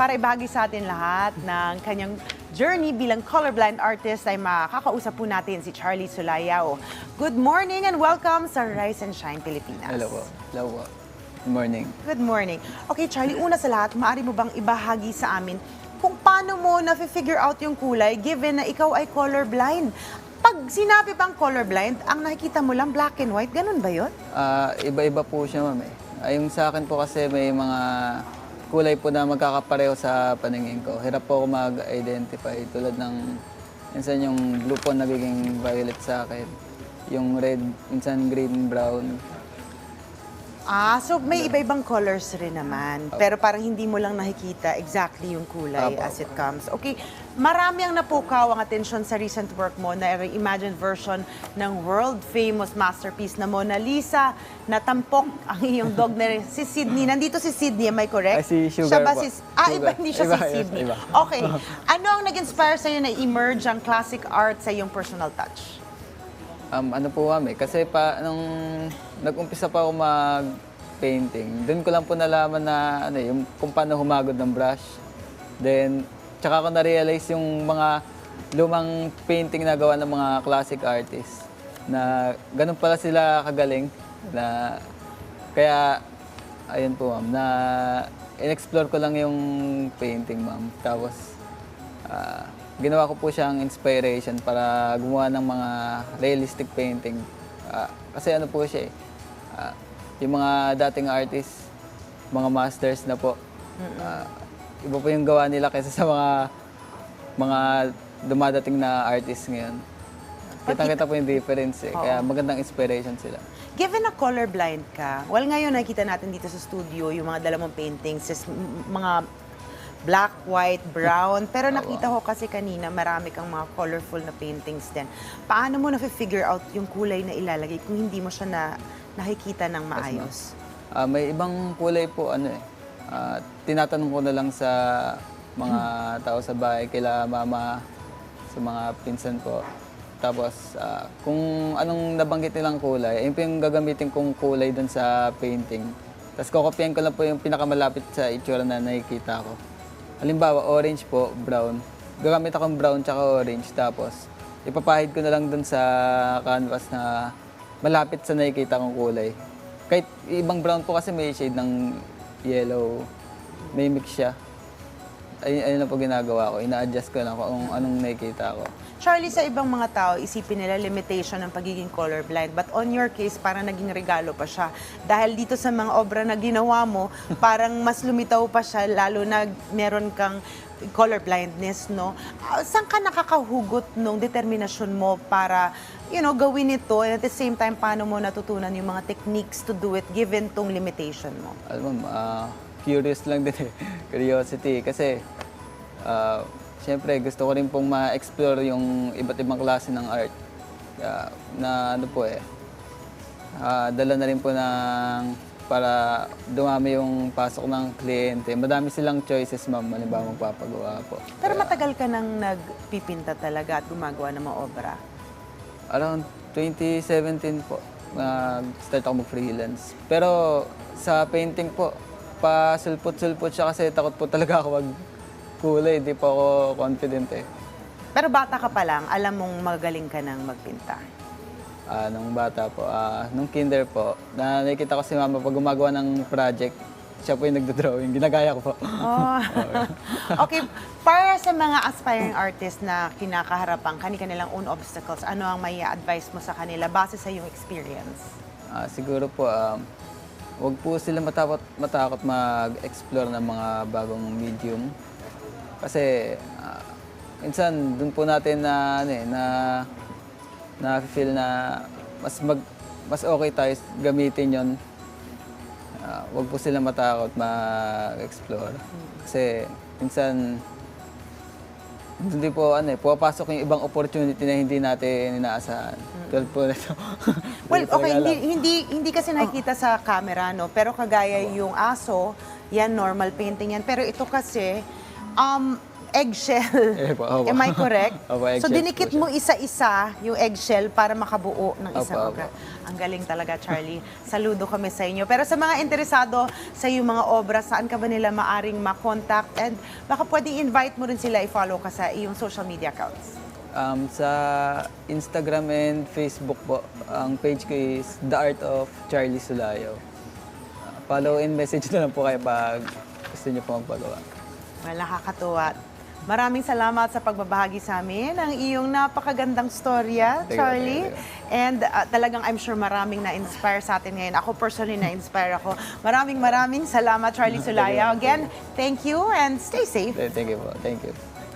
para ibahagi sa atin lahat ng kanyang journey bilang colorblind artist ay makakausap po natin si Charlie Sulayao. Good morning and welcome sa Rise and Shine Pilipinas. Hello po. Hello po. Good morning. Good morning. Okay, Charlie, una sa lahat, maaari mo bang ibahagi sa amin kung paano mo na-figure out yung kulay given na ikaw ay colorblind? Pag sinabi bang colorblind, ang nakikita mo lang black and white, ganun ba yun? Ah, iba-iba po siya, ma'am. Eh. Ay, yung sa akin po kasi may mga kulay po na magkakapareho sa paningin ko. Hirap po ako mag-identify tulad ng minsan yung blue po nagiging violet sa akin. Yung red, minsan green, brown. Ah, so may iba-ibang colors rin naman. Pero parang hindi mo lang nakikita exactly yung kulay Apo, as it comes. Okay, marami ang napukaw ang atensyon sa recent work mo na reimagined version ng world-famous masterpiece na Mona Lisa na tampok ang iyong dog na si Sydney. Nandito si Sydney, am I correct? Ay, si Sugar Siya ba po. si... Ah, iba, Sugar. hindi siya Iba, si yes, Sydney. iba. Okay. Ano ang nag-inspire sa'yo na emerge ang classic art sa iyong personal touch? Um, ano po kami, kasi pa, nung nag-umpisa pa ako mag-painting, doon ko lang po nalaman na ano, eh, yung kung paano humagod ng brush. Then, tsaka ko na-realize yung mga lumang painting na gawa ng mga classic artists na ganun pala sila kagaling na kaya ayun po ma'am na in-explore ko lang yung painting ma'am tapos Ah, ginawa ko po siyang inspiration para gumawa ng mga realistic painting. Ah, kasi ano po siya eh, ah, yung mga dating artists, mga masters na po, ah, iba po yung gawa nila kaysa sa mga mga dumadating na artists ngayon. Kitang-kita po yung difference eh, kaya magandang inspiration sila. Given na colorblind ka, well ngayon nakikita natin dito sa studio yung mga dala mong paintings is m- mga black, white, brown. Pero nakita ko kasi kanina marami kang mga colorful na paintings din. Paano mo na-figure out yung kulay na ilalagay kung hindi mo siya na nakikita ng maayos? Ah, may ibang kulay po ano eh. Ah, tinatanong ko na lang sa mga tao sa bahay, kila mama, sa mga pinsan ko. Tapos ah, kung anong nabanggit nilang kulay, ayun po yung gagamitin kong kulay dun sa painting. Tapos kokopyahin ko lang po yung pinakamalapit sa itsura na nakikita ko. Halimbawa, orange po, brown. Gagamit akong brown tsaka orange. Tapos, ipapahid ko na lang dun sa canvas na malapit sa nakikita kong kulay. Kahit ibang brown po kasi may shade ng yellow. May mix siya. Ayun, ayun lang po ginagawa ko. Ina-adjust ko lang kung anong nakikita ko. Charlie, sa ibang mga tao, isipin nila limitation ng pagiging colorblind. But on your case, parang naging regalo pa siya. Dahil dito sa mga obra na ginawa mo, parang mas lumitaw pa siya, lalo na meron kang colorblindness, no? Ah, saan ka nakakahugot nung determinasyon mo para, you know, gawin ito and at the same time, paano mo natutunan yung mga techniques to do it given tong limitation mo? Alam mo, ah, curious lang din eh. Curiosity. Kasi, ah, syempre, gusto ko rin pong ma-explore yung iba't ibang klase ng art. Ah, na ano po eh, ah, dala na rin po ng para dumami yung pasok ng kliyente. Madami silang choices, ma'am. Halimbawa, magpapagawa po. Pero matagal ka nang nagpipinta talaga at gumagawa ng mga obra. Around 2017 po, nag-start ako mag-freelance. Pero sa painting po, pa-sulpot-sulpot siya kasi takot po talaga ako mag-kulay. Di po ako confident eh. Pero bata ka pa lang, alam mong magaling ka nang magpinta. Ah, nung bata po, ah, nung kinder po, na nakikita ko si mama pag gumagawa ng project, siya po yung nagdo-drawing. Ginagaya ko po. Oh. okay, para sa mga aspiring artists na kinakaharapang kani-kanilang own obstacles, ano ang may advice mo sa kanila base sa iyong experience? Ah, siguro po, um, wag po sila matakot, matakot mag-explore ng mga bagong medium. Kasi ah, minsan doon po natin na ano eh, na na feel na mas mag mas okay tayo gamitin 'yon. Ah, wag po sila matakot mag-explore. Kasi minsan hindi po ano eh, pumapasok yung ibang opportunity na hindi natin inaasahan. Tulad po nito. Well, Hindi ko okay, alam. hindi, hindi, hindi kasi nakikita sa camera, no? Pero kagaya yung aso, yan, normal painting yan. Pero ito kasi, um, eggshell. Eh po, opo. Am I correct? Opo, so dinikit po mo isa-isa yung eggshell para makabuo ng isang Opo, obra. opo. Ang galing talaga, Charlie. Saludo kami sa inyo. Pero sa mga interesado sa iyong mga obra, saan ka ba nila maaring ma-contact? And baka pwedeng invite mo rin sila i-follow ka sa iyong social media accounts. Um, sa Instagram and Facebook po, ang page ko is The Art of Charlie Sulayo. Uh, follow and message na lang po kayo pag gusto niyo po magpagawa. Well, nakakatuwa. Maraming salamat sa pagbabahagi sa amin ng iyong napakagandang storya, Thank you, Charlie. thank. And uh, talagang I'm sure maraming na-inspire sa atin ngayon. Ako personally na-inspire ako. Maraming maraming salamat, Charlie Sulaya. Again, thank you and stay safe. Thank you po. Thank you.